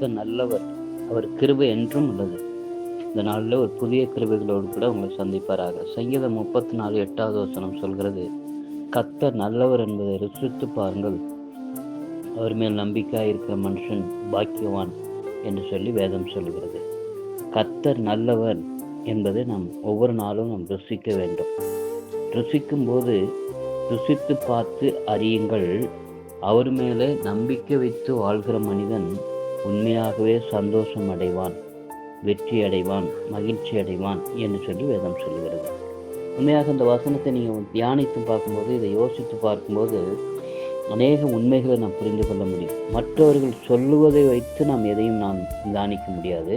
கர்த்தர் நல்லவர் அவர் கிருபை என்றும் உள்ளது. இந்த நாளில் ஒரு புதிய கிருபைகளோடு கூட உங்களை சந்திப்பாராக. சங்கீதம் முப்பத்தி நாலு எட்டாவது வசனம் சொல்கிறது கர்த்தர் நல்லவர் என்பதை ருசித்து பாருங்கள். அவர் மேல் நம்பிக்கையாக இருக்கிற மனுஷன் பாக்கியவான் என்று சொல்லி வேதம் சொல்கிறது. கர்த்தர் நல்லவர் என்பதை நாம் ஒவ்வொரு நாளும் நாம் ருசிக்க வேண்டும். ருசிக்கும் போது ருசித்து பார்த்து அறியுங்கள். அவர் மேலே நம்பிக்கை வைத்து வாழ்கிற மனிதன் உண்மையாகவே சந்தோஷம் அடைவான் வெற்றி அடைவான் மகிழ்ச்சி அடைவான் என்று சொல்லி வேதம் சொல்லுகிறது. உண்மையாக இந்த வசனத்தை நீங்கள் தியானித்து பார்க்கும்போது இதை யோசித்து பார்க்கும்போது அநேக உண்மைகளை நாம் புரிந்து கொள்ள முடியும். மற்றவர்கள் சொல்லுவதை வைத்து நாம் எதையும் நாம் தியானிக்க முடியாது.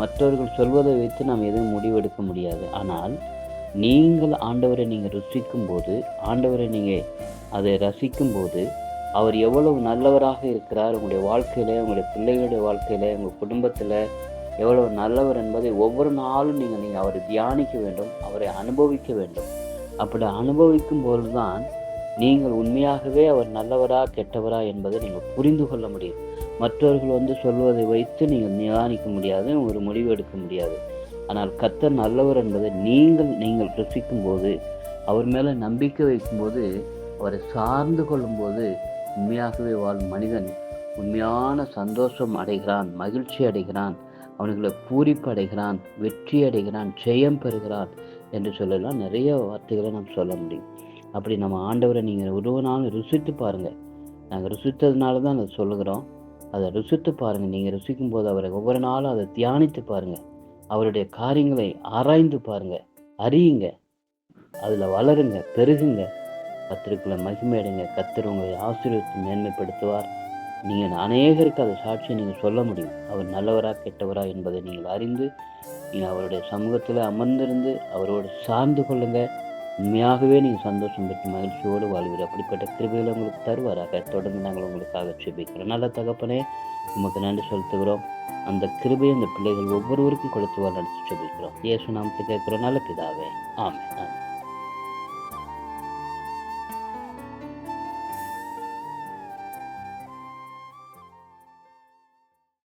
மற்றவர்கள் சொல்வதை வைத்து நாம் எதுவும் முடிவெடுக்க முடியாது. ஆனால் நீங்கள் ஆண்டவரை நீங்கள் ருசிக்கும் போது ஆண்டவரை நீங்கள் அதை ரசிக்கும் போது அவர் எவ்வளவு நல்லவராக இருக்கிறார் உங்களுடைய வாழ்க்கையில் உங்களுடைய பிள்ளைகளுடைய வாழ்க்கையில் உங்கள் குடும்பத்தில் எவ்வளவு நல்லவர் என்பதை ஒவ்வொரு நாளும் நீங்கள் நீங்கள் அவரை தியானிக்க வேண்டும் அவரை அனுபவிக்க வேண்டும். அப்படி அனுபவிக்கும் போது தான் நீங்கள் உண்மையாகவே அவர் நல்லவரா கெட்டவரா என்பதை நீங்கள் புரிந்து கொள்ள முடியும். மற்றவர்கள் வந்து சொல்வதை வைத்து நீங்கள் நிதானிக்க முடியாது ஒரு முடிவு எடுக்க முடியாது. ஆனால் கத்தர் நல்லவர் என்பதை நீங்கள் நீங்கள் ரசிக்கும் போது அவர் மேலே நம்பிக்கை வைக்கும்போது அவரை சார்ந்து கொள்ளும்போது உண்மையாகவே வாழும் மனிதன் உண்மையான சந்தோஷம் அடைகிறான் மகிழ்ச்சி அடைகிறான் அவனுங்களை பூரிப்பு அடைகிறான் வெற்றி அடைகிறான் ஜெயம் பெறுகிறான் என்று சொல்லலாம். நிறைய வார்த்தைகளை நாம் சொல்ல முடியும். அப்படி நம்ம ஆண்டவரை நீங்கள் ஒரு நாளும் ருசித்து பாருங்கள் நாங்கள் ருசித்ததுனால தான் அதை சொல்லுகிறோம். அதை ருசித்து பாருங்கள் நீங்கள் ருசிக்கும் போது அவரை ஒவ்வொரு நாளும் அதை தியானித்து பாருங்கள் அவருடைய காரியங்களை ஆராய்ந்து பாருங்கள் அறியுங்க. அதில் வளருங்க பெருகுங்க. கத்திற்குள்ள மகிமையடைங்க கத்தர் உங்களை ஆசீர்வதித்து மேன்மைப்படுத்துவார். நீங்கள் அநேகருக்கு அதை சாட்சியை நீங்கள் சொல்ல முடியும். அவர் நல்லவரா கெட்டவரா என்பதை நீங்கள் அறிந்து நீங்கள் அவருடைய சமூகத்தில் அமர்ந்திருந்து அவரோடு சார்ந்து கொள்ளுங்கள் உண்மையாகவே நீங்கள் சந்தோஷம் பெற்று மகிழ்ச்சியோடு வாழ்வீர். அப்படிப்பட்ட கிருபைகளை உங்களுக்கு தருவாராக. தொடர்ந்து நாங்கள் உங்களுக்காக செபிக்கிறோம் நல்ல தகப்பனே உமக்கு நன்றி செலுத்துகிறோம். அந்த கிருபையை அந்த பிள்ளைகள் ஒவ்வொருவருக்கும் கொடுத்து நடத்தி செபிக்கிறோம் இயேசு நாமத்தை கேட்கிறோம். நல்ல பிதாவே. ஆமே ஆமே